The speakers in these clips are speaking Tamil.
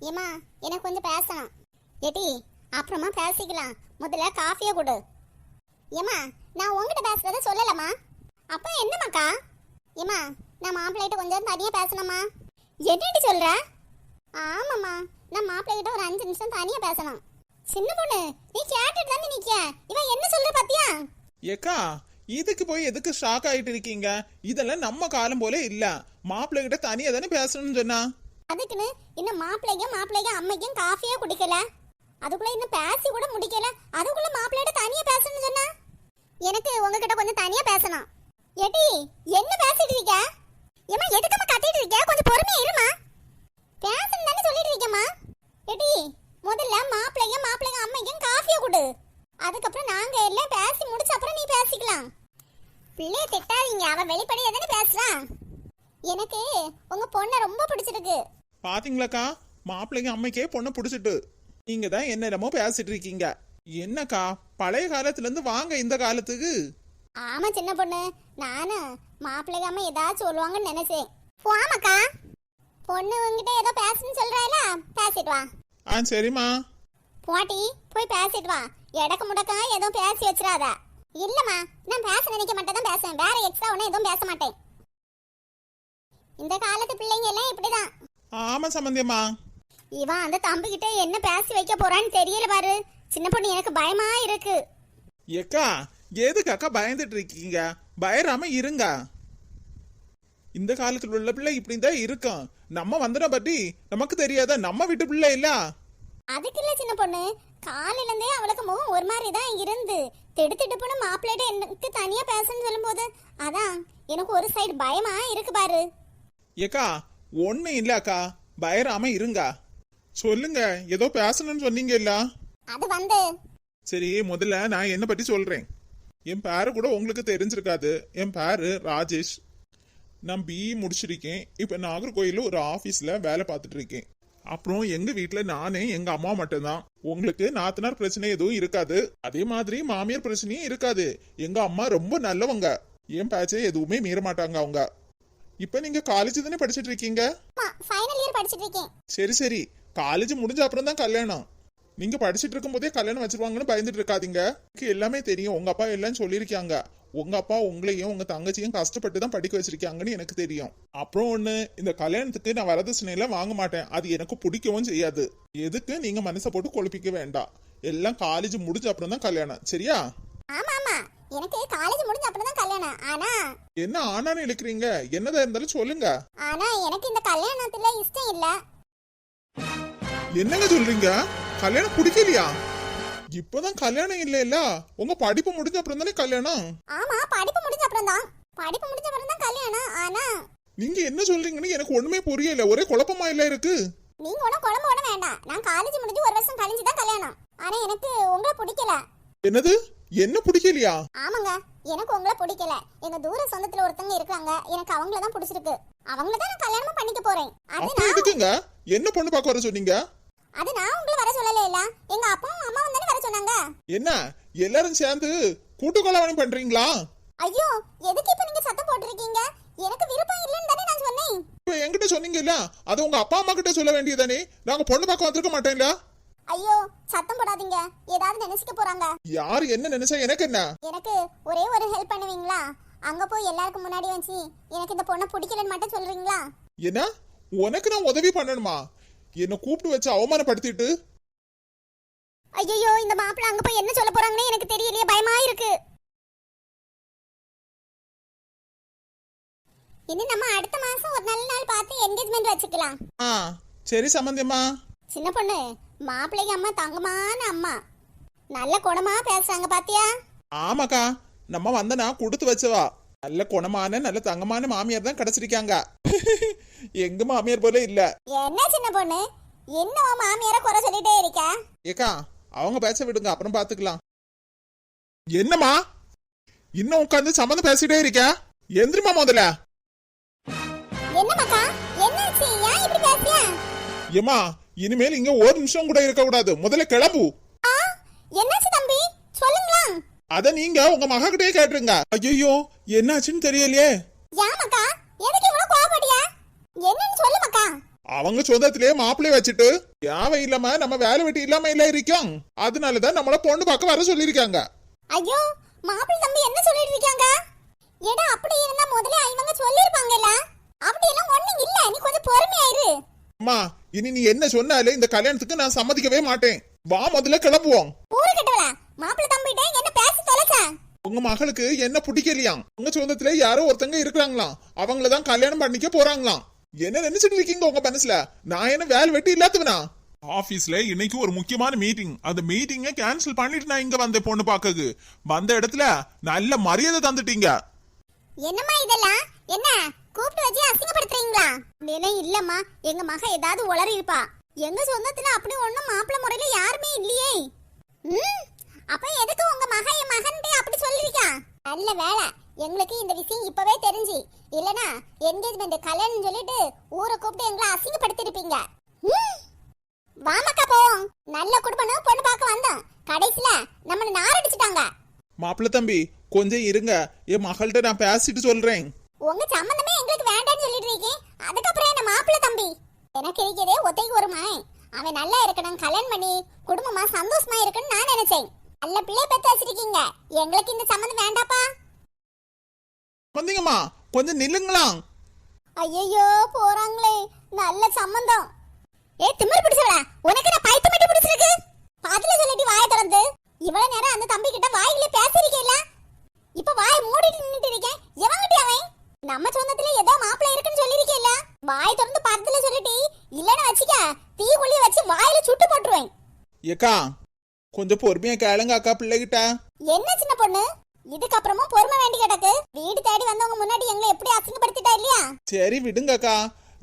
ஏமா எனக்கு கொஞ்சம் பேசணும். ஏட்டி அப்புறமா பேசிக்கலாம். முதல்ல காஃபியை கொடு. ஏமா நான் உங்ககிட்ட பேசுறத சொல்லலம்மா. அப்போ என்னம்மாக்கா? ஏமா நான் மாப்பிள்ளைகிட்ட கொஞ்சம் தனியாக பேசணுமா என்னடி சொல்கிற ஆமாம்மா நான் மாப்பிள்ளைகிட்ட ஒரு அஞ்சு நிமிஷம் தனியாக பேசணும். சின்ன பொண்ணு நீ கேட்டுட்டு தானே நிக்க இவன் என்ன சொல்ற பாத்தியா? ஏக்கா இதுக்கு போய் எதுக்கு ஷாக் ஆயிட்டு இருக்கீங்க? இதெல்லாம் நம்ம காலம் போல இல்ல. மாப்பிள்ளை கிட்ட தனியா தானே பேசணும்னு சொன்னா. அதுக்குன்னு இன்னும் மாப்பிள்ளைக்கும் மாப்பிள்ளைக்கும் அம்மைக்கும் காஃபியே குடிக்கல. அதுக்குள்ள இன்னும் பேசி கூட முடிக்கல. அதுக்குள்ள மாப்பிள்ளையிட்ட தனியா பேசணும்னு சொன்னா? எனக்கு உங்ககிட்ட கொஞ்சம் தனியா பேசணும். எடி என்ன பேசிட்டு இருக்க? ஏமா எதுக்கம்மா கத்திட்டு இருக்க? கொஞ்சம் பொறுமையா இருமா பேசணும் தானே சொல்லிட்டு இருக்கேம்மா. எடி முதல்ல மாப்பிள்ளையும் மாப்பிள்ளைங்க அம்மைக்கும் காஃபியை கொடு. அதுக்கப்புறம் நாங்க எல்லாம் பேசி முடிச்ச அப்புறம் நீ பேசிக்கலாம். பிள்ளைய திட்டாதீங்க. அவன் வெளிப்படையா தானே பேசுறான் எனக்கு உங்க பொண்ணை ரொம்ப பிடிச்சிருக்கு. பாத்தீங்களாக்கா? மாப்பிள்ளைங்க அம்மைக்கே பொண்ணை பிடிச்சிட்டு. நீங்க தான் என்னென்னமோ பேசிட்டு இருக்கீங்க. என்னக்கா? பழைய காலத்துல இருந்து வாங்க இந்த காலத்துக்கு. ஆமா சின்ன பொண்ணு. நானும் மாப்பிள்ளைக்கு அம்மா ஏதாச்சும் சொல்லுவாங்கன்னு நினைச்சேன். போமாக்கா பொண்ணு உங்ககிட்ட ஏதோ பேசணும்னு சொல்றாயில பேசிட்டு வா. ஆ சரிம்மா. போட்டி போய் பேசிட்டு வா. எடக்கு முடக்கா எதுவும் பேசி வச்சிடாத இல்லம்மா நான் பேச நினைக்க மாட்டேன் தான் பேசுவேன். வேற எக்ஸ்ட்ரா ஒன்னும் எதுவும் பேச மாட்டேன். இந்த காலத்து பிள்ளைங்க எல்லாம் இப்படிதான். ஆமா சம்பந்தியம்மா இவன் அந்த தம்பி கிட்ட என்ன பேசி வைக்க போறான்னு தெரியல பாரு. சின்ன பொண்ணு எனக்கு பயமா இருக்கு. ஏக்கா எதுக்காக்கா பயந்துட்டு இருக்கீங்க? பயராம இருங்க. இந்த காலத்துல உள்ள பிள்ளை இப்படிதான் இருக்கும். நம்ம வந்தன பத்தி நமக்கு தெரியாத? நம்ம வீட்டு பிள்ளை இல்ல. அதுக்கு இல்ல சின்ன பொண்ணு. காலையில இருந்தே அவளுக்கு முகம் ஒரு மாதிரி தான் இருந்து திடுத்திடுப்புன்னு மாப்பிள்ளைகிட்ட எனக்கு தனியா பேசணும்னு சொல்லும்போது அதான் எனக்கு ஒரு சைடு பயமா இருக்கு பாரு. ஏக்கா ஒண்ணு இல்லக்கா பயராம இருங்க. சொல்லுங்க. ஏதோ பேசணும்னு சொன்னீங்க இல்ல? அது வந்து. சரி முதல்ல நான் என்ன பத்தி சொல்றேன்? என் பேரு கூட உங்களுக்கு தெரிஞ்சிருக்காது. என் பேரு ராஜேஷ். நான் பிஇ முடிச்சிருக்கேன். இப்போ நாகர்கோயிலில் ஒரு ஆஃபீஸில் வேலை பார்த்துட்டு இருக்கேன். அப்புறம் எங்க வீட்டில் நானே எங்க அம்மா மட்டும்தான். உங்களுக்கு நாத்தனார் பிரச்சனை எதுவும் இருக்காது. அதே மாதிரி மாமியார் பிரச்சனையும் இருக்காது. எங்க அம்மா ரொம்ப நல்லவங்க. என் பேச்சை எதுவுமே மீற மாட்டாங்க அவங்க. இப்போ நீங்க காலேஜ் தானே படிச்சிட்டு இருக்கீங்க ஃபைனல் இயர் படிச்சிட்டு இருக்கேன் சரி சரி. காலேஜ் முடிஞ்ச அப்புறம் தான் கல்யாணம். நீங்க படிச்சிட்டு இருக்கும் போதே கல்யாணம் வச்சிருவாங்கன்னு பயந்துட்டு இருக்காதீங்க. எனக்கு எல்லாமே தெரியும். உங்க அப்பா எல்லாம் சொல்லியிருக்காங்க. உங்க அப்பா உங்களையும் உங்க தங்கச்சியும் கஷ்டப்பட்டு தான் படிக்க வச்சிருக்காங்கன்னு எனக்கு தெரியும். அப்புறம் ஒண்ணு இந்த கல்யாணத்துக்கு நான் வரதட்சணையில வாங்க மாட்டேன். அது எனக்கு பிடிக்கவும் செய்யாது. எதுக்கு? நீங்க மனசை போட்டு குழப்பிக்க வேண்டாம். எல்லாம் காலேஜ் முடிஞ்ச அப்புறம் தான் கல்யாணம். சரியா? ஆமா ஆமா. எனக்கு காலேஜ் முடிஞ்ச அப்புறம் தான் கல்யாணம். ஆனா என்ன ஆனான்னு இழுக்கிறீங்க? என்னதா இருந்தாலும் சொல்லுங்க. ஆனா எனக்கு இந்த கல்யாணத்துல இஷ்டம் இல்ல. என்னங்க சொல்றீங்க? கல்யாணம் பிடிக்கலையா? இப்பதான் கல்யாணம் இல்ல இல்ல உங்க படிப்பு முடிஞ்ச அப்புறம் தானே கல்யாணம்? ஆமா படிப்பு முடிஞ்ச அப்புறம் தான். படிப்பு முடிஞ்ச அப்புறம் தான் கல்யாணம் ஆனா நீங்க என்ன சொல்றீங்கன்னு எனக்கு ஒண்ணுமே புரியல. ஒரே குழப்பமா இல்ல இருக்கு? நீங்க ஒன்றும் குழம்பு ஒன்றும் வேண்டாம். நான் காலேஜ் முடிஞ்சு ஒரு வருஷம் கழிஞ்சு தான் கல்யாணம். ஆனா எனக்கு உங்களை பிடிக்கல. என்னது? என்ன பிடிக்கலையா? ஆமாங்க எனக்கு உங்களை பிடிக்கல. எங்க தூர சொந்தத்துல ஒருத்தங்க இருக்காங்க. எனக்கு அவங்கள தான் பிடிச்சிருக்கு. அவங்கள தான் நான் கல்யாணமா பண்ணிக்க போறேன். அது அப்ப நான் எதுக்குங்க? என்ன பொண்ணு பார்க்க வர சொன்னீங்க? அது நான் உங்களை வர சொல்லல இல்ல. எங்க அப்பாவும் அம்மாவும் தானே வர சொன்னாங்க. என்ன? எல்லாரும் சேர்ந்து கூட்டு கொலவணி பண்றீங்களா? ஐயோ எதுக்கு இப்ப நீங்க சத்தம் போட்டிருக்கீங்க? எனக்கு விருப்பம் இல்லைன்னு தானே நான் சொன்னேன். இப்ப என்கிட்ட சொன்னீங்க இல்ல அது உங்க அப்பா அம்மா கிட்ட சொல்ல வேண்டியதானே நாங்க பொண்ணு பார்க்க வந்திருக்க மாட்டேங்களா ஐயோ சத்தம் போடாதீங்க. ஏதாவது நினைச்சுக்க போறாங்க. யாரு என்ன நினைச்சா எனக்கு என்ன? எனக்கு ஒரே ஒரு ஹெல்ப் பண்ணுவீங்களா? அங்க போய் எல்லாருக்கும் முன்னாடி வச்சு எனக்கு இந்த பொண்ணை பிடிக்கலன்னு மட்டும் சொல்றீங்களா? என்ன? உனக்கு நான் உதவி பண்ணணுமா? என்ன கூப்பிட்டு வச்சு அவமானப்படுத்திட்டு? ஐயோ இந்த மாப்பிள்ள அங்க போய் என்ன சொல்ல போறாங்கன்னு எனக்கு தெரியலையே பயமா இருக்கு. இனி நம்ம அடுத்த மாசம் ஒரு நல்ல நாள் பார்த்து என்கேஜ்மெண்ட் வச்சுக்கலாம். ஆ சரி சம்பந்தியம்மா சின்ன பொண்ணு மாப்பிள்ளைக்கு அம்மா தங்கமான அம்மா. நல்ல குணமா பேசுறாங்க பாத்தியா? ஆமாக்கா நம்ம வந்தனா கொடுத்து வச்சவா. நல்ல குணமான நல்ல தங்கமான மாமியார் தான் கிடைச்சிருக்காங்க. எங்க மாமியார் போல இல்ல. என்ன சின்ன பொண்ணு? உன் மாமியார குறை சொல்லிட்டே இருக்க? ஏக்கா அவங்க பேச விடுங்க அப்புறம் பாத்துக்கலாம். என்னம்மா? இன்னும் உட்காந்து சம்மந்தம் பேசிட்டே இருக்க? எந்திரிமா முதல்ல. என்ன மக்கா என்னாச்சு? ஏன் இப்படி பேசியா ஏமா இனிமேல் இங்க ஒரு நிமிஷம் கூட இருக்க கூடாது. முதல்ல கிளம்பு. ஆ? என்னாச்சு தம்பி? சொல்லுங்களா. அத நீங்க உங்க மகா கிட்டே கேட்டுருங்க. ஐயோ என்னாச்சுன்னு தெரியலையே. ஏன் மக்கா? எதுக்கு இவ்வளவு கோவப்படியா என்னன்னு சொல்லு மக்கா. அவங்க சொந்தத்திலேயே மாப்பிள்ளைய வச்சுட்டு யாவை இல்லாம நம்ம வேலை வெட்டி இல்லாம இல்ல இருக்கோம். அதனாலதான் நம்மள பொண்ணு பார்க்க வர சொல்லிருக்காங்க ஐயோ மாப்பிள்ளை தம்பி என்ன சொல்லிட்டு இருக்காங்க ஏடா அப்படி இருந்தா முதல்ல இவங்க சொல்லிருப்பாங்கல்ல அப்படி எல்லாம் ஒண்ணும் இல்ல. நீ கொஞ்சம் பொறுமையாயிரு அம்மா இனி நீ என்ன சொன்னாலே இந்த கல்யாணத்துக்கு நான் சம்மதிக்கவே மாட்டேன். வா முதல்ல கிளம்புவோம். மாப்பிள்ளை தம்பிட்ட என்ன பேசி தொலைச்ச? உங்க மகளுக்கு என்ன பிடிக்கலையாம்? உங்க சொந்தத்திலே யாரோ ஒருத்தங்க இருக்கிறாங்களாம். அவங்கள தான் கல்யாணம் பண்ணிக்க போறாங்களாம். என்ன நினைச்சிட்டு இருக்கீங்க உங்க மனசுல? நான் என்ன வேலை வெட்டி இல்லாதவனா? ஆபீஸ்ல இன்னைக்கு ஒரு முக்கியமான மீட்டிங் அந்த மீட்டிங்க கேன்சல் பண்ணிட்டு நான் இங்க வந்தேன் பொண்ணு பாக்கக்கு வந்த இடத்துல நல்ல மரியாதை தந்துட்டீங்க. என்னம்மா இதெல்லாம்? என்ன? கூப்பிட்டு வச்சு அசிங்கப்படுத்துறீங்களா? நிலை இல்லம்மா. எங்க மக ஏதாவது உளறி இருப்பா. எங்க சொந்தத்துல அப்படி ஒண்ணும் மாப்பிள்ள முறையில யாருமே இல்லையே. ம் அப்ப எதுக்கு உங்க மக என் மகன்டே அப்படி சொல்லிருக்கா? நல்ல வேலை எங்களுக்கு இந்த விஷயம் இப்பவே தெரிஞ்சு. இல்லனா என்கேஜ்மெண்ட் கல்யாணம் சொல்லிட்டு ஊரை கூப்பிட்டு எங்களை அசிங்கப்படுத்திருப்பீங்க. வாமக்கா வாமாக்கா போவோம். நல்ல குடும்பம் பொண்ணு பார்க்க வந்தோம். கடைசியில நம்மள நாரடிச்சிட்டாங்க. மாப்பிள்ள தம்பி கொஞ்சம் இருங்க. என் மகள்கிட்ட நான் பேசிட்டு சொல்றேன். உங்க சம்பந்தமே எங்களுக்கு வேண்டாம்னு சொல்லிட்டு இருக்கேன் அதுக்கப்புறம் என்ன மாப்பிள்ளை தம்பி? எனக்கு இருக்கிறதே ஒத்தைக்கு ஒரு மகன் அவன் நல்லா இருக்கணும் கல்யாணம் பண்ணி குடும்பமா சந்தோஷமா இருக்கணும்னு நான் நினைச்சேன். நல்ல பிள்ளை பெத்து வச்சிருக்கீங்க. எங்களுக்கு இந்த சம்மந்தம் வேண்டாப்பா. வந்தீங்கம்மா கொஞ்சம் நில்லுங்களா ஐயோ போறாங்களே. நல்ல சம்பந்தம். ஏ திமிர் பிடிச்சவளா? உனக்கு நான் பைத்து மட்டி பிடிச்சிருக்கு பாத்துல சொல்லிட்டு வாயை திறந்து இவ்வளவு நேரம் அந்த தம்பி கிட்ட வாயிலே பேசிருக்கேல்ல இப்ப வாய் மூடிட்டு நின்னுட்டு இருக்கேன் எவங்கிட்ட அவன் நம்ம சொந்தத்துல ஏதோ மாப்பிள்ளை இருக்குன்னு சொல்லிருக்கேல்ல வாய் திறந்து பக்கத்துல சொல்லிட்டு இல்லன்னு வச்சுக்க தீ குழி வச்சு வாயில சுட்டு போட்டுருவேன் ஏக்கா கொஞ்சம் பொறுமையா கேளுங்க அக்கா பிள்ளைகிட்ட. என்ன சின்ன பொண்ணு? இதுக்கப்புறமும் பொறுமை வேண்டி கிடக்கு. வீடு தேடி வந்தவங்க முன்னாடி எங்களை எப்படி அசிங்கப்படுத்திட்டா இல்லையா? சரி விடுங்க அக்கா.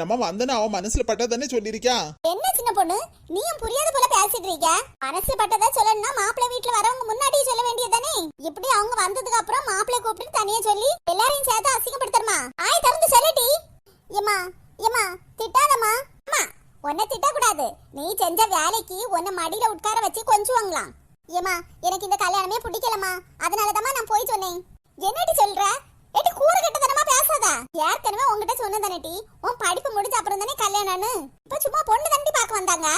நம்ம வந்தன அவன் மனசுல பட்டதானே சொல்லிருக்கா என்ன சின்ன பொண்ணு? நீயும் புரியாத போல பேசிட்டு இருக்க. மனசு பட்டதா சொல்லணும்னா மாப்பிள்ளை வீட்டுல வரவங்க முன்னாடியே சொல்ல வேண்டியதுதானே இப்படி அவங்க வந்ததுக்கு அப்புறம் மாப்பிள்ளை கூப்பிட்டு தனியா சொல்லி எல்லாரையும் சேர்த்து அசிங்கப்படுத்தணுமா? ஆய் திறந்து சொல்லட்டி ஏமா ஏமா திட்டாதம்மா. அம்மா. உன்னை திட்டக்கூடாது. நீ செஞ்ச வேலைக்கு உன்னை மடியில உட்கார வச்சு கொஞ்சுவாங்களாம். ஏமா எனக்கு இந்த கல்யாணமே பிடிக்கலமா அதனாலதாம்மா நான் போய் சொன்னேன். என்னடி சொல்ற? ஏடி கூற கட்டதனமா பேசாதா? ஏற்கனவே உங்ககிட்ட சொன்னதானேடி உன் படிப்பு முடிஞ்ச அப்புறம் தானே கல்யாணம்னு. இப்ப சும்மா பொண்ணு தண்டி பார்க்க வந்தாங்க.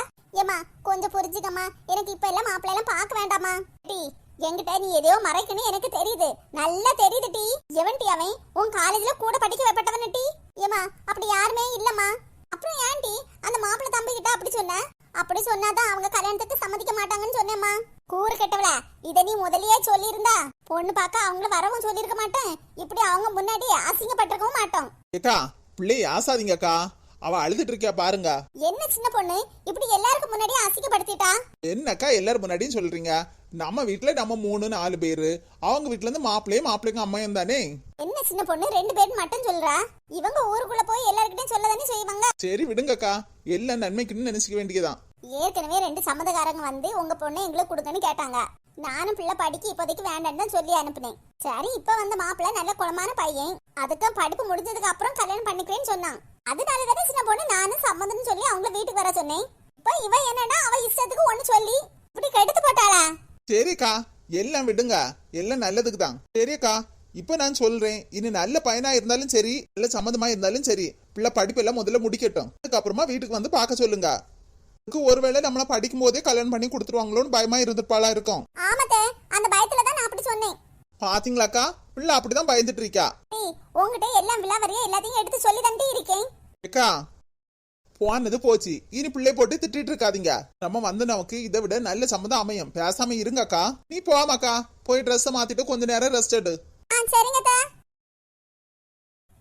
ஏமா கொஞ்சம் புரிஞ்சுக்கம்மா. எனக்கு இப்ப எல்லாம் மாப்பிள்ளை எல்லாம் பார்க்க வேண்டாமா டி என்கிட்ட நீ எதையோ மறைக்கணும் எனக்கு தெரியுது. நல்லா தெரியுது டி. எவன் டி அவன்? உன் காலேஜ்ல கூட படிக்க வைப்பட்ட டி ஏமா அப்படி யாருமே இல்லம்மா அப்புறம் ஏன்டி அந்த மாப்பிள்ளை தம்பி கிட்ட அப்படி சொன்ன அப்படி சொன்னாதான் அவங்க கல்யாணத்துக்கு சம்மதிக்க மாட்டாங்கன்னு சொன்னேம்மா கூறு கெட்டவள இத நீ முதல்லயே சொல்லியிருந்தா பொண்ணு பார்க்க அவங்கள வரவும் சொல்லியிருக்க மாட்டேன். இப்படி அவங்க முன்னாடி அசிங்கப்பட்டிருக்கவும் மாட்டோம். ஏக்கா பிள்ளைய ஆசாதீங்க அக்கா அவ அழுதுட்டு இருக்கா பாருங்க. என்ன சின்ன பொண்ணு? இப்படி எல்லாருக்கும் முன்னாடி அசிங்கப்படுத்திட்டா? என்னக்கா எல்லாரும் முன்னாடியும் சொல்றீங்க? நம்ம வீட்ல நம்ம மூணு நாலு பேரு. அவங்க வீட்ல இருந்து மாப்பிள்ளையும் மாப்பிள்ளைங்க அம்மையும் தானே? என்ன சின்ன பொண்ணு? ரெண்டு பேரும் மட்டும் சொல்றா? இவங்க ஊருக்குள்ள போய் எல்லார்கிட்டயும் சொல்லதானே செய்வாங்க? சரி விடுங்கக்கா. எல்லாம் நன்மைக்குன்னு நினைச்சுக்க வேண்டியதுதான். ஏற்கனவே ரெண்டு சம்மந்தக்காரங்க வந்து உங்க பொண்ணு எங்களுக்கு கொடுக்கன்னு கேட்டாங்க. நானும் பிள்ளை படிக்க இப்போதைக்கு வேண்டாம்னு தான் சொல்லி அனுப்புனேன். சரி இப்போ வந்த மாப்பிள்ளை நல்ல குளமான பையன். அதுக்கும் படிப்பு முடிஞ்சதுக்கு அப்புறம் கல்யாணம் பண்ணிக்கிறேன்னு சொன்னான். அதனால தானே சின்ன பொண்ணு நானும் சம்மந்தம்னு சொல்லி அவங்கள வீட்டுக்கு வர சொன்னேன். இப்போ இவ என்னன்னா அவ இஷ்டத்துக்கு ஒண்ணு சொல்லி இப்படி கெடுத்து போட்டாளா? சரிக்கா எல்லாம் விடுங்க. எல்லாம் நல்லதுக்கு தான். சரிக்கா இப்போ நான் சொல்றேன். இனி நல்ல பையனா இருந்தாலும் சரி நல்ல சம்மந்தமா இருந்தாலும் சரி பிள்ளை படிப்பெல்லாம் முதல்ல முடிக்கட்டும். அதுக்கப்புறமா வீட்டுக்கு வந்து பார்க்க சொல்லுங்க. அதுக்கு ஒருவேளை நம்மள படிக்கும் போதே கல்யாணம் பண்ணி கொடுத்துருவாங்களோன்னு பயமா இருந்துப்பாளா இருக்கும். ஆமாத்தே அந்த பயத்துல தான் நான் அப்படி சொன்னேன். பாத்தீங்களாக்கா? பிள்ளை அப்படிதான் பயந்துட்டு இருக்கா. உன்கிட்ட எல்லாம் விழாவறியா எல்லாத்தையும் எடுத்து சொல்லி தண்டி இருக்கேன். அக்கா போனது போச்சு. இனி பிள்ளை போட்டு திட்டிட்டு இருக்காதீங்க. நம்ம வந்து நமக்கு இதை விட நல்ல சம்மந்தம் அமையும். பேசாம இருங்கக்கா. நீ போமாக்கா போய் ட்ரெஸ் மாத்திட்டு கொஞ்ச நேரம் ரெஸ்ட் எடு. சரிங்க.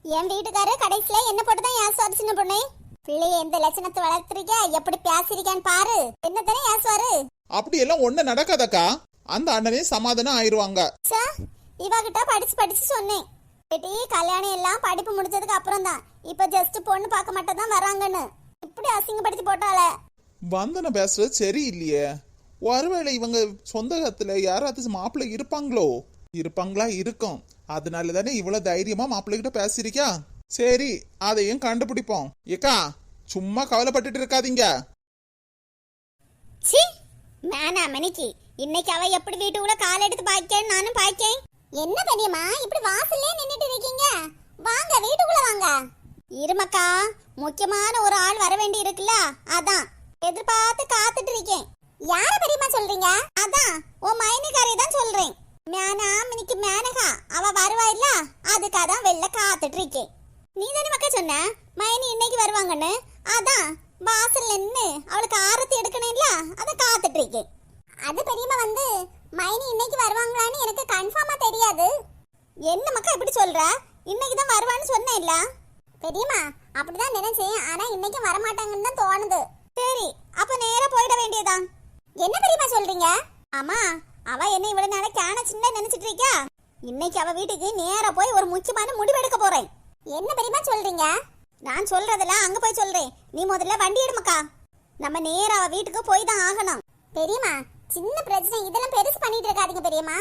என் வீட்டுக்காரு கடைசியில என்ன போட்டு தான் ஏசுவாரு சின்ன பொண்ணு? பிள்ளைய எந்த லட்சணத்தை வளர்த்துறீங்க எப்படி பேசிருக்கேன்னு பாரு. என்ன தானே ஏசுவாரு? அப்படி எல்லாம் ஒண்ணு நடக்காதக்கா. அந்த அண்ணனே சமாதானம் ஆயிருவாங்க. சே இவகிட்ட படிச்சு படிச்சு சொன்னேன். ஏட்டி கல்யாணம் எல்லாம் படிப்பு முடிஞ்சதுக்கு அப்புறம் தான் இப்ப ஜஸ்ட் பொண்ணு பார்க்க மட்டும் தான் வராங்கன்னு. இப்படி அசிங்கப்படுத்தி போட்டாளே. வந்தன பேசுறது சரி இல்லையே ஒருவேளை இவங்க சொந்தத்துல யாராவது மாப்பிள்ளை இருப்பாங்களோ? இருப்பாங்களா இருக்கும். அதனால தானே இவ்வளவு தைரியமா மாப்பிள்ளை கிட்ட பேசிருக்கா சரி அதையும் கண்டுபிடிப்போம். ஏக்கா சும்மா கவலைப்பட்டுட்டு இருக்காதீங்க. சி மேனா மணிக்கு இன்னைக்கு அவ எப்படி வீட்டுக்குள்ள கால் எடுத்து பாய்க்கேன்னு நானும் பாய்க்கேன். என்ன பெரியம்மா இப்படி வாசல்லே நின்னுட்டு இருக்கீங்க? வாங்க வீட்டுக்குள்ள வாங்க. இருமக்கா முக்கியமான ஒரு ஆள் வர வேண்டி இருக்குல்ல அதான். எதிர்பார்த்து காத்துட்டு இருக்கேன். யார பெரியம்மா சொல்றீங்க? அதான் உன் மைனிகாரை தான் சொல்றேன். மேனா மினிக்கு மேனகா அவ வருவாயில்ல அதுக்காக தான் வெளில காத்துட்டு இருக்கேன். நீ தானே மக்கா சொன்ன? மயனி இன்னைக்கு வருவாங்கன்னு? அதான் வாசல்ல நின்னு அவளுக்கு ஆரத்தி எடுக்கணும்ல அதை காத்துட்டு இருக்கேன் அது பெரியமா வந்து மைனி இன்னைக்கு வருவாங்களான்னு எனக்கு கன்ஃபார்மா தெரியாது. என்ன மக்கா இப்படி சொல்ற? இன்னைக்கு தான் வருவான்னு சொன்னேன்ல பெரியம்மா அப்படிதான் நினைச்சேன். ஆனா இன்னைக்கு வரமாட்டாங்கன்னு தான் தோணுது. சரி அப்ப நேரா போயிட வேண்டியதா? என்ன பெரியம்மா சொல்றீங்க? ஆமா அவ என்ன இவ்வளவு நாள கேன சின்ன நினைச்சிட்டு இருக்கா? இன்னைக்கு அவ வீட்டுக்கு நேரா போய் ஒரு முக்கியமான முடிவெடுக்க போறேன். என்ன பெரியமா சொல்றீங்க? நான் சொல்றதெல்லாம் அங்க போய் சொல்றேன். நீ முதல்ல வண்டி எடுமக்கா. நம்ம நேரா வீட்டுக்கு போய் தான் ஆகணும். பெரியமா சின்ன பிரச்சனை. இதெல்லாம் பெருசு பண்ணிட்டு இருக்காதீங்க பெரியமா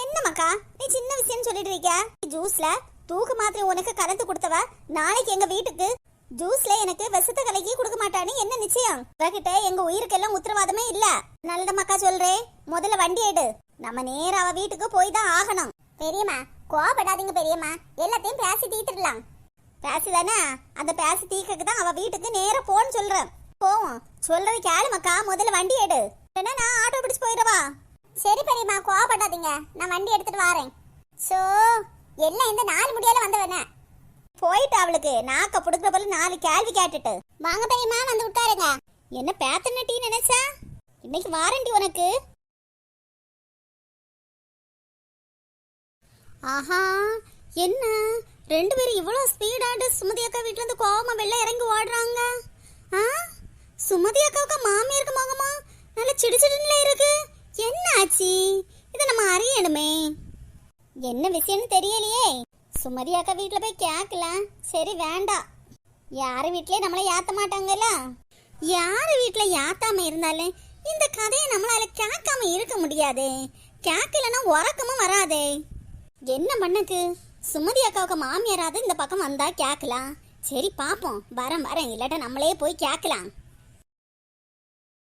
என்னமாக்கா நீ சின்ன விஷயம் சொல்லிட்டு இருக்க ஜூஸ்ல தூக்கு மாத்திரை உனக்கு கலந்து கொடுத்தவ நாளைக்கு எங்க வீட்டுக்கு ஜூஸ்ல எனக்கு விசத்த கலக்கி கொடுக்க மாட்டான்னு என்ன நிச்சயம்? இவகிட்ட எங்க உயிருக்கெல்லாம் உத்தரவாதமே இல்ல. நல்லதமாக்கா சொல்றேன். முதல்ல வண்டி எடு. நம்ம நேரா வீட்டுக்கு போய் தான் ஆகணும். பெரியமா கோபப்படாதீங்க பெரியம்மா. எல்லாத்தையும் பேசி தீர்த்துடலாம். பேசுதானே? அந்த பேசி தீக்கக்கு தான் அவ வீட்டுக்கு நேராக போன்னு சொல்றேன். போவோம். சொல்றது கேளுமாக்கா முதல்ல வண்டி எடு. என்ன நான் ஆட்டோ பிடிச்சு போயிடவா? சரி பெரியம்மா கோவப்படாதீங்க. நான் வண்டி எடுத்துட்டு வரேன். சோ எல்லாம் இந்த நாலு முடியால வந்தவனே. போயிட்டு அவளுக்கு நாக்க புடுக்கிற போல நாலு கேள்வி கேட்டுட்டு. வாங்க பெரியம்மா வந்து விட்டாருங்க என்ன பேத்தன டீ நினைச்சா? இன்னைக்கு வாரண்டி உனக்கு. ஆஹா என்ன? ரெண்டு பேரும் இவ்வளோ ஸ்பீடாட்டு சுமதி அக்கா வீட்டிலேருந்து இருந்து வெளில இறங்கி ஓடுறாங்க? ஆ? சுமதி அக்காவுக்கு மாமியாருக்கு முகமா? நல்ல சிடுச்சிடுல இருக்கு. என்ன ஆச்சு? இதை நம்ம அறியணுமே. என்ன விஷயம்னு தெரியலையே. சுமதி அக்கா வீட்டில் போய் கேட்கல சரி வேண்டாம் யார் வீட்லேயே நம்மளை ஏற்ற மாட்டாங்கல்ல? யார் வீட்டில் ஏற்றாம இருந்தாலும் இந்த கதையை நம்மளால கேட்காம இருக்க முடியாதே. கேட்கலன்னா உறக்கமும் வராதே. என்ன பண்ணக்கு சுமதி அக்காவுக்கு மாமியாராவது இந்த பக்கம் வந்தா கேட்கலாம் சரி பார்ப்போம் வரேன் வரேன். இல்லாட்ட நம்மளே போய் கேட்கலாம்